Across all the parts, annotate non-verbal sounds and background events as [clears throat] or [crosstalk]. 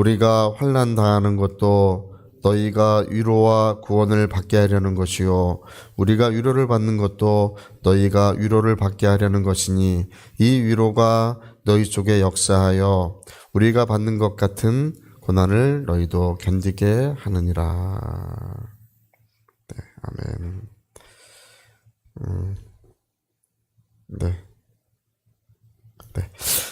우리가 환난 당하는 것도 너희가 위로와 구원을 받게 하려는 것이요 우리가 위로를 받는 것도 너희가 위로를 받게 하려는 것이니 이 위로가 너희 속에 역사하여 우리가 받는 것 같은 고난을 너희도 견디게 하느니라. 네, 아멘. 음, 네. 네.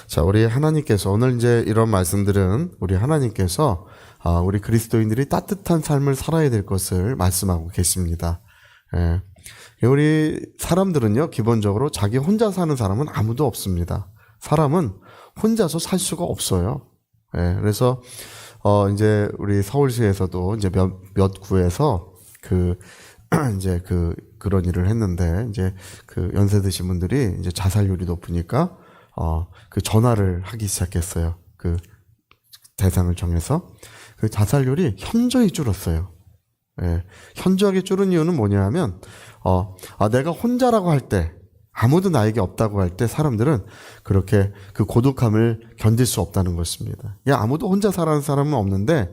자, 우리 하나님께서 오늘 이제 이런 말씀들은 우리 하나님께서 아, 우리 그리스도인들이 따뜻한 삶을 살아야 될 것을 말씀하고 계십니다. 예. 우리 사람들은요, 기본적으로 자기 혼자 사는 사람은 아무도 없습니다. 사람은 혼자서 살 수가 없어요. 예. 그래서, 어, 이제 우리 서울시에서도 이제 몇, 몇 구에서 그, [clears throat] 이제 그, 그런 일을 했는데, 이제 그 연세 드신 분들이 이제 자살률이 높으니까, 어, 그 전화를 하기 시작했어요. 그 대상을 정해서. 그 자살률이 현저히 줄었어요. 예. 현저하게 줄은 이유는 뭐냐면, 어, 아, 내가 혼자라고 할 때, 아무도 나에게 없다고 할 때 사람들은 그렇게 그 고독함을 견딜 수 없다는 것입니다. 야, 아무도 혼자 살아는 사람은 없는데,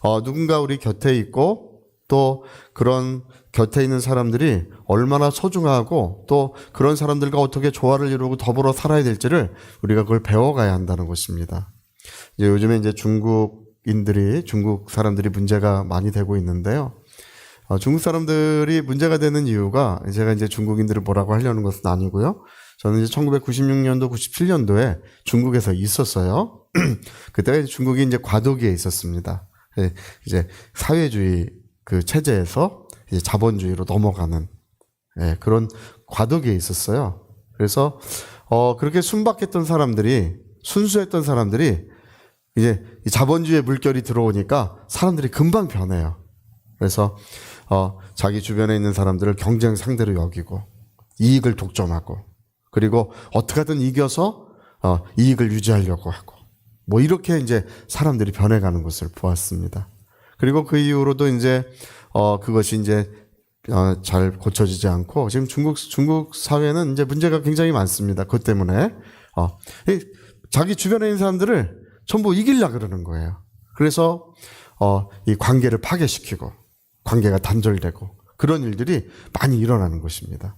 어, 누군가 우리 곁에 있고, 또 그런 곁에 있는 사람들이 얼마나 소중하고 또 그런 사람들과 어떻게 조화를 이루고 더불어 살아야 될지를 우리가 그걸 배워가야 한다는 것입니다. 이제 요즘에 이제 중국인들이 중국 사람들이 문제가 많이 되고 있는데요. 어, 중국 사람들이 문제가 되는 이유가 제가 이제 중국인들을 뭐라고 하려는 것은 아니고요. 저는 이제 1996년도, 97년도에 중국에서 있었어요. [clears throat] 이제 중국이 이제 과도기에 있었습니다. 예, 이제 사회주의 그 체제에서 자본주의로 넘어가는 예, 그런 과도기에 있었어요. 그래서 어, 그렇게 순박했던 사람들이 순수했던 사람들이 이제 이 자본주의의 물결이 들어오니까 사람들이 금방 변해요. 그래서 어, 자기 주변에 있는 사람들을 경쟁 상대로 여기고 이익을 독점하고 그리고 어떻게든 이겨서 어, 이익을 유지하려고 하고 뭐 이렇게 이제 사람들이 변해가는 것을 보았습니다. 그리고 그 이후로도 이제 어, 그것이 이제 어, 잘 고쳐지지 않고 지금 중국 중국 사회는 이제 문제가 굉장히 많습니다. 그것 때문에 어, 이 자기 주변에 있는 사람들을 전부 이길라 그러는 거예요. 그래서 어, 이 관계를 파괴시키고 관계가 단절되고 그런 일들이 많이 일어나는 것입니다.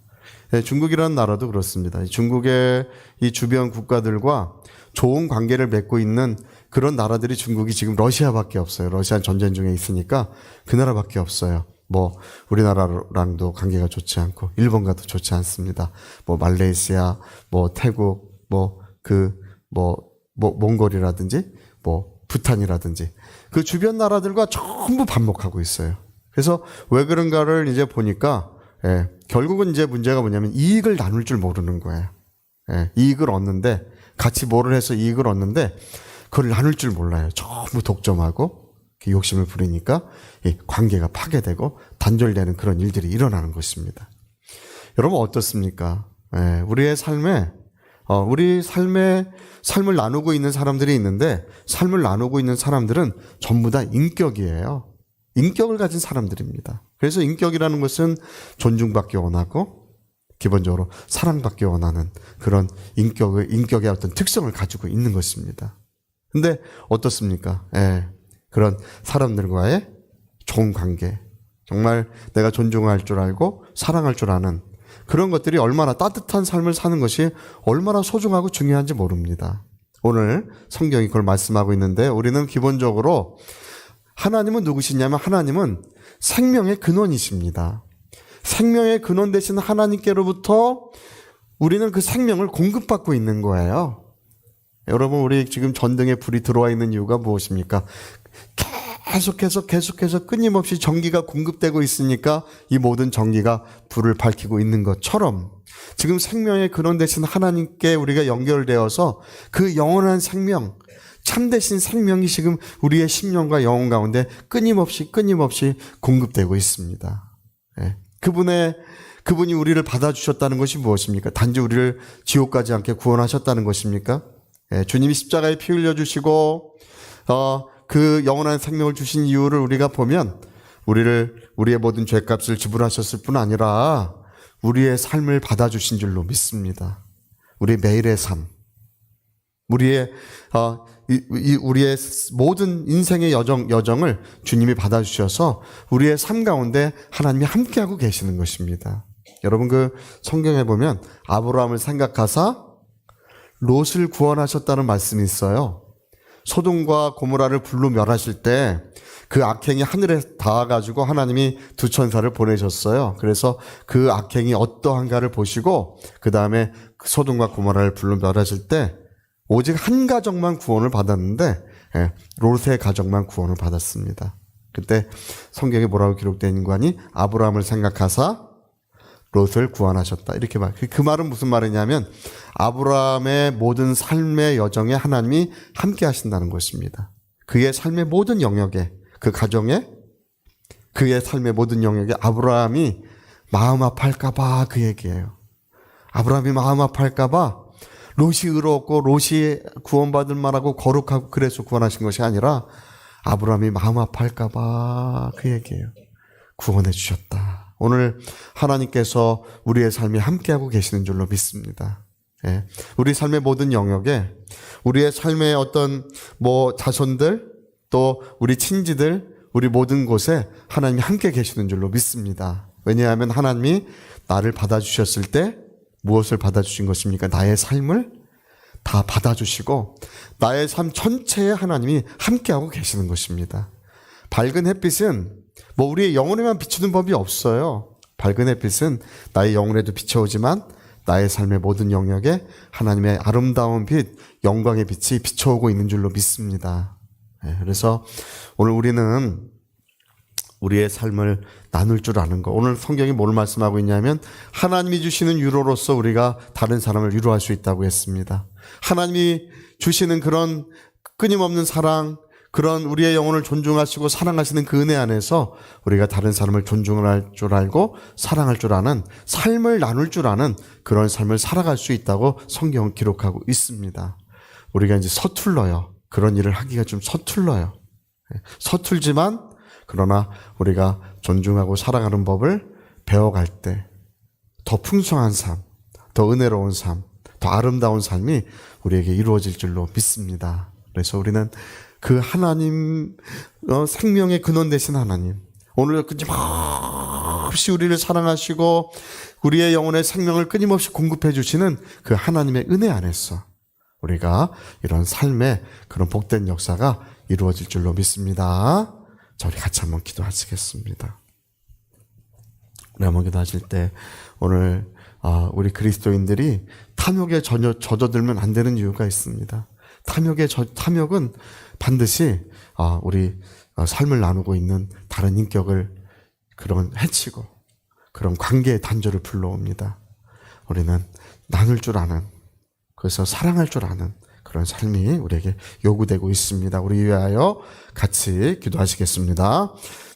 예, 중국이라는 나라도 그렇습니다. 이 중국의 이 주변 국가들과 좋은 관계를 맺고 있는 그런 나라들이 중국이 지금 러시아밖에 없어요. 러시아 전쟁 중에 있으니까 그 나라밖에 없어요. 뭐 우리나라랑도 관계가 좋지 않고 일본과도 좋지 않습니다. 뭐 말레이시아, 뭐 태국, 뭐 그뭐뭐 몽골이라든지 뭐 부탄이라든지 그 주변 나라들과 전부 반목하고 있어요. 그래서 왜 그런가를 이제 보니까 예, 결국은 이제 문제가 뭐냐면 이익을 나눌 줄 모르는 거예요. 예, 이익을 얻는데 같이 뭐를 해서 이익을 얻는데 그걸 나눌 줄 몰라요. 전부 독점하고 욕심을 부리니까 이 관계가 파괴되고 단절되는 그런 일들이 일어나는 것입니다. 여러분 어떻습니까? 예, 우리의 삶에 어, 우리 삶의 삶을 나누고 있는 사람들이 있는데 삶을 나누고 있는 사람들은 전부 다 인격이에요. 인격을 가진 사람들입니다. 그래서 인격이라는 것은 존중받기 원하고 기본적으로 사랑받기 원하는 그런 인격의 인격의 어떤 특성을 가지고 있는 것입니다. 근데 어떻습니까? 예. 그런 사람들과의 좋은 관계, 정말 내가 존중할 줄 알고 사랑할 줄 아는 그런 것들이 얼마나 따뜻한 삶을 사는 것이 얼마나 소중하고 중요한지 모릅니다. 오늘 성경이 그걸 말씀하고 있는데 우리는 기본적으로 하나님은 누구시냐면 하나님은 생명의 근원이십니다. 생명의 근원 되신 하나님께로부터 우리는 그 생명을 공급받고 있는 거예요. 여러분, 우리 지금 전등에 불이 들어와 있는 이유가 무엇입니까? 계속해서 계속해서 끊임없이 전기가 공급되고 있으니까 이 모든 전기가 불을 밝히고 있는 것처럼 지금 생명의 근원 되신 하나님께 우리가 연결되어서 그 영원한 생명, 참되신 생명이 지금 우리의 심령과 영혼 가운데 끊임없이 끊임없이 공급되고 있습니다. 예. 그분의 그분이 우리를 받아주셨다는 것이 무엇입니까? 단지 우리를 지옥 가지 않게 구원하셨다는 것입니까? 예, 주님이 십자가에 피 흘려 주시고 어, 그 영원한 생명을 주신 이유를 우리가 보면 우리를 우리의 모든 죄값을 지불하셨을 뿐 아니라 우리의 삶을 받아주신 줄로 믿습니다. 우리 매일의 삶, 우리의 어, 이, 이 우리의 모든 인생의 여정 여정을 주님이 받아주셔서 우리의 삶 가운데 하나님이 함께하고 계시는 것입니다. 여러분 그 성경에 보면 아브라함을 생각하사 롯을 구원하셨다는 말씀이 있어요. 소돔과 고모라를 불로 멸하실 때 그 악행이 하늘에 닿아가지고 하나님이 두 천사를 보내셨어요. 그래서 그 악행이 어떠한가를 보시고 그 다음에 소돔과 고모라를 불로 멸하실 때 오직 한 가정만 구원을 받았는데 예, 롯의 가정만 구원을 받았습니다. 그때 성경에 뭐라고 기록된 인관이 아브라함을 생각하사 롯을 구원하셨다. 이렇게 말. 그- 그 말은 무슨 말이냐면 아브라함의 모든 삶의 여정에 하나님이 함께 하신다는 것입니다. 그의 삶의 모든 영역에 그 가정에 그의 삶의 모든 영역에 아브라함이 마음 아파할까봐 그 얘기예요. 아브라함이 마음 아파할까봐 롯이 의롭고 롯이 구원받을 만하고 거룩하고 그래서 구원하신 것이 아니라 아브라함이 마음 아파할까봐 그 얘기예요. 구원해 주셨다. 오늘 하나님께서 우리의 삶에 함께하고 계시는 줄로 믿습니다. 예. 우리 삶의 모든 영역에 우리의 삶의 어떤 뭐 자손들 또 우리 친지들 우리 모든 곳에 하나님이 함께 계시는 줄로 믿습니다. 왜냐하면 하나님이 나를 받아주셨을 때 무엇을 받아주신 것입니까? 나의 삶을 다 받아주시고 나의 삶 전체에 하나님이 함께하고 계시는 것입니다. 밝은 햇빛은 뭐 우리의 영혼에만 비추는 법이 없어요. 밝은 햇빛은 나의 영혼에도 비춰오지만 나의 삶의 모든 영역에 하나님의 아름다운 빛, 영광의 빛이 비춰오고 있는 줄로 믿습니다. 예, 그래서 오늘 우리는 우리의 삶을 나눌 줄 아는 거. 오늘 성경이 뭘 말씀하고 있냐면 하나님이 주시는 유로로서 우리가 다른 사람을 유로할 수 있다고 했습니다. 하나님이 주시는 그런 끊임없는 사랑, 그런 우리의 영혼을 존중하시고 사랑하시는 그 은혜 안에서 우리가 다른 사람을 존중할 줄 알고 사랑할 줄 아는 삶을 나눌 줄 아는 그런 삶을 살아갈 수 있다고 성경은 기록하고 있습니다. 우리가 이제 서툴러요. 그런 일을 하기가 좀 서툴러요. 예, 서툴지만 그러나 우리가 존중하고 사랑하는 법을 배워갈 때 더 풍성한 삶, 더 은혜로운 삶, 더 아름다운 삶이 우리에게 이루어질 줄로 믿습니다. 그래서 우리는 그 하나님 어, 생명의 근원 되신 하나님 오늘 끊임없이 우리를 사랑하시고 우리의 영혼의 생명을 끊임없이 공급해 주시는 그 하나님의 은혜 안에서 우리가 이런 삶의 그런 복된 역사가 이루어질 줄로 믿습니다. 자, 우리 같이 한번 기도하시겠습니다. 우리 한번 기도하실 때 오늘 아, 우리 그리스도인들이 탐욕에 전혀 젖어들면 안 되는 이유가 있습니다. 탐욕의 저, 탐욕은 반드시 아, 우리 어, 삶을 나누고 있는 다른 인격을 그런 해치고 그런 관계의 단절을 불러옵니다. 우리는 나눌 줄 아는 그래서 사랑할 줄 아는 그런 삶이 우리에게 요구되고 있습니다. 우리 위하여 같이 기도하시겠습니다.